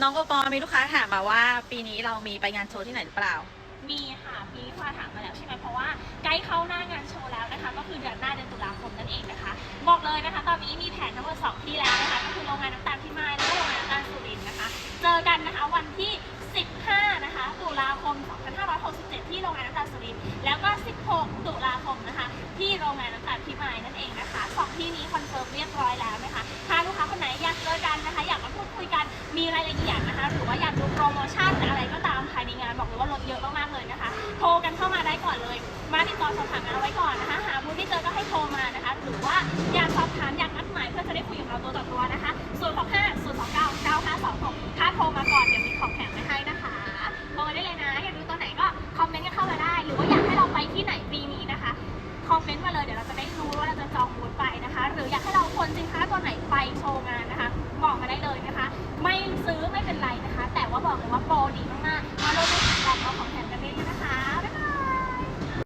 น้องโอปอมีลูกค้าถามมาว่า ปีนี้เรามีไปงานโชว์ที่ไหนหรือเปล่า มีค่ะพี่ว่าถามมาแล้วใช่ไหมเพราะว่าใกล้เข้าหน้างานโชว์แล้วนะคะ ก็คือเดือนหน้าเดือนตุลาคมนั่นเองนะคะ บอกเลยนะคะ ตอนนี้มีแผนทั้งหมดสองที่แล้วนะคะก็คือโรงงานน้ำตาลพิมายแล้วก็โรงงานน้ำตาลสุรินนะคะ เจอกันนะคะวันที่ 15 นะคะ ตุลาคม 2567 ที่โรงงานน้ำตาลสุรินแล้วก็ 16 ตุลาคมนะคะ ที่โรงงานน้ำตาลพิมายนั่นเองนะคะสองที่นี้คอนเฟิร์มเรียบร้อยแล้วนะคะถ้าลูกค้าคนไหนอยากเจอกันนะคะ อยากมาพูดคุยกันมีอายละเอียด รโมชั่นอะไรก็ตามภายในงานบอกเลยว่าลดเยอะมากๆเลยนะคะ โทรกันเข้ามาได้ก่อนเลย มาติดต่อสอบถามกันเอาไว้ก่อนนะคะ หาบูธที่เจอก็ให้โทรมานะคะ หรือว่าอยากสอบถามอยากนัดหมายเพื่อจะได้คุยกับเราตัวต่อตัวนะคะ025 0 2 9 9 5 2 6ถ้าโทรมาก่อน บอกเลยว่าโปรดีมาก